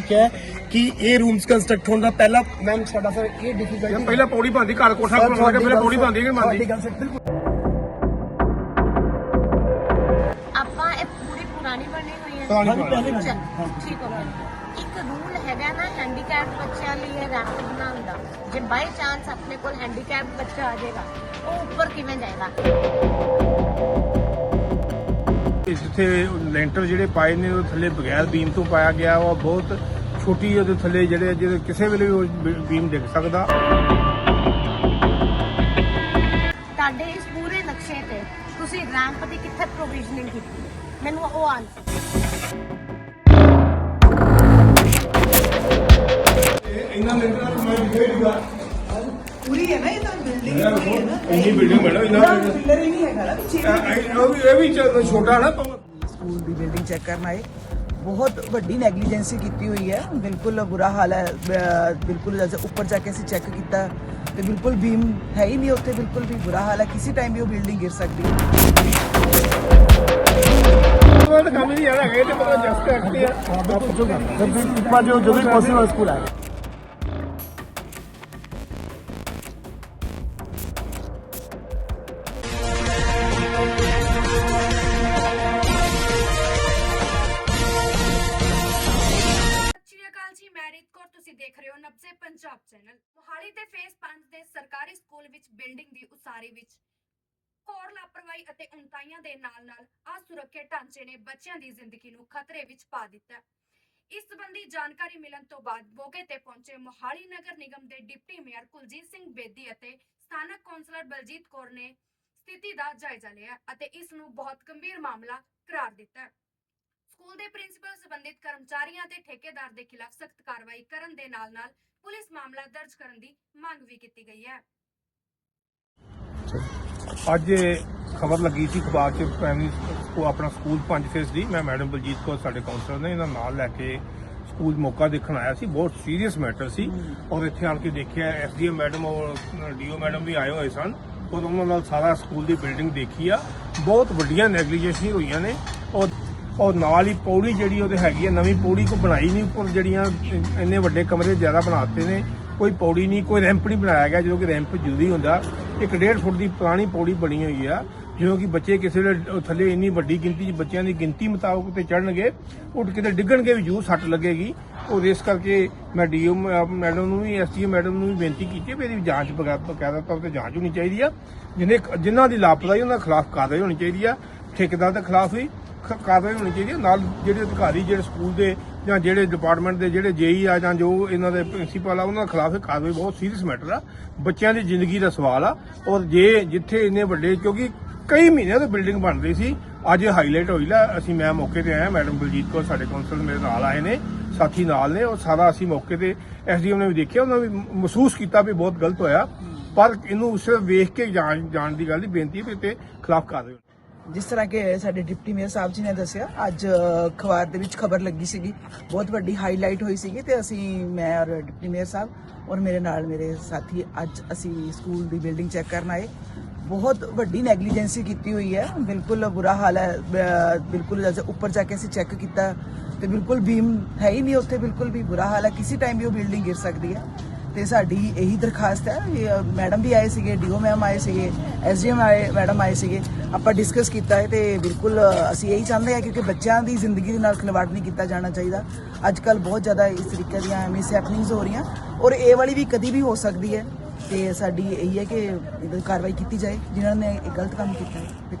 ਚੁੱਕਿਆ ਹੈ ਕਿ ਇਹ ਰੂਮਸ ਕੰਸਟਰਕਟ ਹੋਣ ਦਾ ਪਹਿਲਾ ਮੈਮ ਸਾਡਾ ਸਰ ਇਹ ਡਿਫਿਕਲਟੀ ਪਹਿਲਾਂ ਪੌੜੀ ਬੰਦੀ ਘਰ ਕੋਠਾ ਬਣਾਉਣ ਲੱਗੇ ਪਹਿਲਾਂ ਪੌੜੀ ਬੰਦੀ ਕਿ ਬੰਦੀ ਗੱਲ ਸਰ ਬਿਲਕੁਲ ਆਪਾਂ ਇਹ ਪੂਰੀ ਪੁਰਾਣੀ ਬਣੀ ਹੋਈ ਹੈ। ਪੁਰਾਣੀ ਪੁਰਾਣੀ। ਚੱਲ, ਠੀਕ ਹੋ ਗਿਆ। ਇੱਕ ਰੂਲ ਹੈਗਾ ਨਾ ਹੈਂਡੀਕੈਪ ਬੱਚਿਆਂ ਲਈ ਇਹ ਰੈਂਪ ਬਣਾਉਣ ਦਾ। ਜੇ ਬਾਈ ਚਾਂਸ ਆਪਣੇ ਕੋਲ ਹੈਂਡੀਕੈਪ ਬੱਚਾ ਆ ਜਾਏਗਾ ਉਹ ਉੱਪਰ ਕਿਵੇਂ ਜਾਏਗਾ? ਜਿੱਥੇ ਲੈਂਟਰ ਜਿਹੜੇ ਪਾਏ ਨੇ ਉਹ ਥੱਲੇ ਬਗੈਰ ਬੀਮ ਤੋਂ ਪਾਇਆ ਗਿਆ। ਉਹ ਬਹੁਤ ਛੋਟੀ ਉਹਦੇ ਥੱਲੇ ਜਿਹੜੇ ਜਿਹੜੇ ਕਿਸੇ ਵੇਲੇ ਵੀ ਉਹ ਬੀਮ ਡਿੱਗ ਸਕਦਾ। ਤੁਹਾਡੇ ਇਸ ਪੂਰੇ ਨਕਸ਼ੇ ਤੇ ਤੁਸੀਂ ਰੈਂਪ ਦੀ ਕਿੱਥੇ ਪ੍ਰੋਵੀਜ਼ਨਿੰਗ ਕੀਤੀ? ਮੈਨੂੰ ਉਹ ਆਨਸਰ ਇਹਨਾਂ ਲੈਂਟਰ ਦਾ ਮੈਂ ਨਾ ਇਹ ਤਾਂ ਬਿਲਡਿੰਗ ਪੂਰੀ ਹੈ ਨਾ ਇੰਨੀ ਬਿਲਡਿੰਗ ਮੈਡਮ ਇਹਨਾਂ ਪਿੱਲਰ ਹੀ ਨਹੀਂ ਹੈਗਾ ਨਾ ਪਿੱਛੇ ਇਹ ਵੀ ਇਹ ਵੀ ਚ- ਛੋਟਾ ਨਾ ਸਕੂਲ ਦੀ ਬਿਲਡਿੰਗ ਚੈੱਕ ਕਰਨ ਆਏ ਬਹੁਤ ਵੱਡੀ ਨੈਗਲੀਜੈਂਸੀ ਕੀਤੀ ਹੋਈ ਹੈ ਬਿਲਕੁਲ ਬੁਰਾ ਹਾਲ ਹੈ ਬ- ਬਿਲਕੁਲ ਜੈਸੇ ਉੱਪਰ ਜਾ ਕੇ ਅਸੀਂ ਚੈੱਕ ਕੀਤਾ ਤੇ ਬਿਲਕੁਲ ਬੀਮ ਹੈ ਹੀ ਨਹੀਂ ਉੱਥੇ ਬਿਲਕੁਲ ਵੀ ਬੁਰਾ ਹਾਲ ਹੈ ਕਿਸੇ ਟਾਈਮ ਵੀ ਉਹ ਬਿਲਡਿੰਗ ਗਿਰ ਸਕਦੀ ਹੈ ਉਹ ਤਾਂ ਕੰਮ ਹੀ ਨਹੀਂ ਆ ਰਿਹਾ ਇਹ ਤੇ ਪਤਾ ਜਸਟ ਐਕਟ ਆ ਪਰ ਜੋ ਜੋ ਵੀ ਪੋਸੀਬਲ ਸਕੂਲ ਹੈ ਅਕਾਲ ਤੁਸੀਂ ਦੇਖ ਰਹੇ ਹੋ ਨਬਜ਼ੇ ਪੰਜਾਬ ਚੈਨਲ। ਮੋਹਾਲੀ ਦੇ ਫੇਸ 5 ਦੇ ਸਰਕਾਰੀ ਸਕੂਲ ਵਿੱਚ ਬਿਲਡਿੰਗ ਦੀ ਉਸਾਰੀ ਵਿੱਚ ਹੋਰ ਲਾਪਰਵਾਹੀ ਅਤੇ ਉਨਤਾਈਆਂ ਦੇ ਨਾਲ-ਨਾਲ ਅਸੁਰੱਖਿਅਤ ਢਾਂਚੇ ਨੇ ਬੱਚਿਆਂ ਦੀ ਜ਼ਿੰਦਗੀ ਨੂੰ ਖਤਰੇ ਵਿੱਚ ਪਾ ਦਿੱਤਾ। ਇਸ ਸੰਬੰਧੀ ਜਾਣਕਾਰੀ ਮਿਲਣ ਤੋਂ ਬਾਅਦ ਮੌਕੇ ਤੇ ਪਹੁੰਚੇ ਮੋਹਾਲੀ ਨਗਰ ਨਿਗਮ ਦੇ ਡਿਪਟੀ ਮੇਅਰ ਕੁਲਜੀਤ ਸਿੰਘ ਬੇਦੀ ਅਤੇ ਸਥਾਨਕ ਕੌਂਸਲਰ ਬਲਜੀਤ ਕੌਰ ਨੇ ਸਥਿਤੀ ਦਾ ਜਾਇਜ਼ਾ ਲਿਆ ਅਤੇ ਇਸ ਨੂੰ ਬਹੁਤ ਗੰਭੀਰ ਮਾਮਲਾ ਕਰਾਰ ਦਿੱਤਾ। ਸਕੂਲ ਦੇ ਪ੍ਰਿੰਸੀਪਲ, ਸਬੰਧਿਤ ਕਰਮਚਾਰੀਆਂ ਤੇ ਠੇਕੇਦਾਰ ਦੇ ਖਿਲਾਫ ਸਖਤ ਕਾਰਵਾਈ ਕਰਨ ਦੇ ਨਾਲ-ਨਾਲ ਪੁਲਿਸ ਮਾਮਲਾ ਦਰਜ ਕਰਨ ਦੀ ਮੰਗ ਵੀ ਕੀਤੀ ਗਈ ਹੈ। ਅੱਜ ਖਬਰ ਲੱਗੀ ਸੀ ਅਖਬਾਰ 'ਚ ਪ੍ਰਾਇਮਰੀ ਸਕੂਲ ਆਪਣਾ ਸਕੂਲ 5 ਫੇਸ ਦੀ। ਮੈਂ ਮੈਡਮ ਬਲਜੀਤ ਕੌਰ, ਸਾਡੇ ਕਾਉਂਸਲਰ ਨੇ ਇਹਨਾਂ ਨਾਲ ਲੈ ਕੇ ਸਕੂਲ ਮੌਕਾ ਦੇਖਣ ਆਇਆ ਸੀ। ਬਹੁਤ ਸੀਰੀਅਸ ਮੈਟਰ ਸੀ। ਔਰ ਇੱਥੇ ਆਣ ਕੇ ਦੇਖਿਆ ਐਸਡੀਐਮ ਮੈਡਮ ਔਰ ਡੀਓ ਮੈਡਮ ਵੀ ਆਏ ਹੋਏ ਸਨ। ਔਰ ਉਹਨਾਂ ਨਾਲ ਸਾਰਾ ਸਕੂਲ ਦੀ ਬਿਲਡਿੰਗ ਦੇਖੀ ਆ। ਬਹੁਤ ਵੱਡੀਆਂ ਨੈਗਲੀਜੈਂਸੀ ਹੋਈਆਂ ਨੇ। ਔਰ ਔਰ ਨਾਲ ਹੀ ਪੌੜੀ ਜਿਹੜੀ ਉਹਦੇ ਹੈਗੀ ਆ, ਨਵੀਂ ਪੌੜੀ ਕੋ ਬਣਾਈ ਨਹੀਂ ਉੱਪਰ ਜਿਹੜੀਆਂ ਇੰਨੇ ਵੱਡੇ ਕਮਰੇ ਜ਼ਿਆਦਾ ਬਣਾਤੇ ਨੇ। ਕੋਈ ਪੌੜੀ ਨਹੀਂ, ਕੋਈ ਰੈਂਪ ਨਹੀਂ ਬਣਾਇਆ ਗਿਆ, ਜਦੋਂ ਕਿ ਰੈਂਪ ਜ਼ਰੂਰੀ ਹੁੰਦਾ। ਇੱਕ ਡੇਢ ਫੁੱਟ ਦੀ ਪੁਰਾਣੀ ਪੌੜੀ ਬਣੀ ਹੋਈ ਆ ਜਿਉਂ ਕਿ ਬੱਚੇ ਕਿਸੇ ਵੇਲੇ ਥੱਲੇ ਇੰਨੀ ਵੱਡੀ ਗਿਣਤੀ 'ਚ ਬੱਚਿਆਂ ਦੀ ਗਿਣਤੀ ਮੁਤਾਬਕ ਤੇ ਚੜਨਗੇ ਉਹ ਕਿਤੇ ਡਿੱਗਣਗੇ ਵੀ ਜੂ ਸੱਟ ਲੱਗੇਗੀ। ਉਹ ਇਸ ਕਰਕੇ ਮੈਂ ਡੀਓ ਮੈਡਮ ਨੂੰ ਵੀ ਐਸਟੀਓ ਮੈਡਮ ਨੂੰ ਵੀ ਬੇਨਤੀ ਕੀਤੀ ਵੀ ਇਹਦੀ ਜਾਂਚ ਬਕਾਇਦਾ ਤੌਰ ਤੇ ਜਾਂਚ ਹੋਣੀ ਚਾਹੀਦੀ ਆ। ਜਿਹਨੇ ਜਿਨ੍ਹਾਂ ਦੀ ਲਾਪਰਵਾਹੀ ਉਹਨਾਂ ਦੇ ਖਿਲਾਫ ਕਾਰਵਾਈ ਹੋਣੀ ਚਾਹੀਦੀ ਆ। ਠੇਕੇਦਾਰ ਦੇ ਖਿਲਾਫ ਵੀ ਕਾਰਵਾਈ ਹੋਣੀ ਚਾਹੀਦੀ ਹੈ। ਨਾਲ ਜਿਹੜੇ ਅਧਿਕਾਰੀ, ਜਿਹੜੇ ਸਕੂਲ ਦੇ ਜਾਂ ਜਿਹੜੇ ਡਿਪਾਰਟਮੈਂਟ ਦੇ, ਜਿਹੜੇ ਜੇਈ ਆ ਜਾਂ ਜੋ ਇਹਨਾਂ ਦੇ ਪ੍ਰਿੰਸੀਪਲ ਆ, ਉਹਨਾਂ ਦੇ ਖਿਲਾਫ ਇਹ ਕਾਰਵਾਈ ਬਹੁਤ ਸੀਰੀਅਸ ਮੈਟਰ ਆ। ਬੱਚਿਆਂ ਦੀ ਜ਼ਿੰਦਗੀ ਦਾ ਸਵਾਲ ਆ। ਔਰ ਜੇ ਜਿੱਥੇ ਇੰਨੇ ਵੱਡੇ, ਕਿਉਂਕਿ ਕਈ ਮਹੀਨਿਆਂ ਤੋਂ ਬਿਲਡਿੰਗ ਬਣ ਰਹੀ ਸੀ, ਅੱਜ ਹਾਈਲਾਈਟ ਹੋਈ ਲਾ, ਅਸੀਂ ਮੈਂ ਮੌਕੇ ਤੇ ਆਇਆ, ਮੈਡਮ ਬਲਜੀਤ ਕੌਰ ਸਾਡੇ ਕੌਂਸਲ ਮੇਰੇ ਨਾਲ ਆਏ ਨੇ, ਸਾਥੀ ਨਾਲ ਨੇ, ਔਰ ਸਾਰਾ ਅਸੀਂ ਮੌਕੇ ਤੇ ਐਸਡੀਐਮ ਨੇ ਵੀ ਦੇਖਿਆ, ਉਹਨਾਂ ਵੀ ਮਹਿਸੂਸ ਕੀਤਾ ਵੀ ਬਹੁਤ ਗਲਤ ਹੋਇਆ। ਪਰ ਇਹਨੂੰ ਸਿਰਫ ਵੇਖ ਕੇ ਜਾਣ ਜਾਣ ਦੀ ਗੱਲ ਦੀ ਬੇਨਤੀ ਵੀ ਤੇ ਖਿਲਾਫ ਕਾਰਵਾਈ ਹੋਣੀ ਜਿਸ ਤਰ੍ਹਾਂ ਕਿ ਸਾਡੇ ਡਿਪਟੀ ਮੇਅਰ ਸਾਹਿਬ ਜੀ ਨੇ ਦੱਸਿਆ, ਅੱਜ ਅਖਬਾਰ ਦੇ ਵਿੱਚ ਖਬਰ ਲੱਗੀ ਸੀਗੀ। ਬਹੁਤ ਵੱਡੀ ਹਾਈਲਾਈਟ ਹੋਈ ਸੀਗੀ ਤੇ ਅਸੀਂ, ਮੈਂ ਔਰ ਡਿਪਟੀ ਮੇਅਰ ਸਾਹਿਬ ਔਰ ਮੇਰੇ ਨਾਲ ਮੇਰੇ ਸਾਥੀ ਅੱਜ ਅਸੀਂ ਸਕੂਲ ਦੀ ਬਿਲਡਿੰਗ ਚੈੱਕ ਕਰਨ ਆਏ। ਬਹੁਤ ਵੱਡੀ ਨੈਗਲੀਜੈਂਸੀ ਕੀਤੀ ਹੋਈ ਹੈ। ਬਿਲਕੁਲ ਬੁਰਾ ਹਾਲ ਹੈ ਬਿਲਕੁਲ ਜੈਸੇ ਉੱਪਰ ਜਾ ਕੇ ਅਸੀਂ ਚੈੱਕ ਕੀਤਾ ਤੇ ਬਿਲਕੁਲ ਬੀਮ ਹੈ ਹੀ ਨਹੀਂ ਉੱਥੇ, ਬਿਲਕੁਲ ਵੀ ਬੁਰਾ ਹਾਲ ਹੈ। ਕਿਸੇ ਟਾਈਮ ਵੀ ਉਹ ਬਿਲਡਿੰਗ ਗਿਰ ਸਕਦੀ ਹੈ। ਤੇ ਸਾਡੀ ਇਹੀ ਦਰਖਾਸਤ ਹੈ ਮੈਡਮ ਵੀ ਆਏ ਸੀਗੇ, ਡੀਓ ਮੈਮ ਆਏ ਸੀਗੇ, ਐਸਡੀਐਮ ਆਏ, ਮੈਡਮ ਆਏ ਸੀਗੇ, ਆਪਾਂ ਡਿਸਕਸ ਕੀਤਾ ਹੈ ਤੇ ਬਿਲਕੁਲ ਅਸੀਂ ਇਹੀ ਚਾਹੁੰਦੇ ਹਾਂ ਕਿਉਂਕਿ ਬੱਚਿਆਂ ਦੀ ਜ਼ਿੰਦਗੀ ਦੇ ਨਾਲ ਖਿਲਵਾੜ ਨਹੀਂ ਕੀਤਾ ਜਾਣਾ ਚਾਹੀਦਾ। ਅੱਜ ਕੱਲ ਬਹੁਤ ਜ਼ਿਆਦਾ ਇਸ ਤਰੀਕੇ ਦੀਆਂ ਮਿਸ ਹੈਪਨਿੰਗਸ ਹੋ ਰਹੀਆਂ ਔਰ ਇਹ ਵਾਲੀ ਵੀ ਕਦੀ ਵੀ ਹੋ ਸਕਦੀ ਹੈ ਤੇ ਸਾਡੀ ਇਹੀ ਹੈ ਕਿ ਇਹਦੀ ਕਾਰਵਾਈ ਕੀਤੀ ਜਾਏ, ਜਿਨ੍ਹਾਂ ਨੇ ਇਹ ਗਲਤ ਕੰਮ ਕੀਤਾ ਹੈ।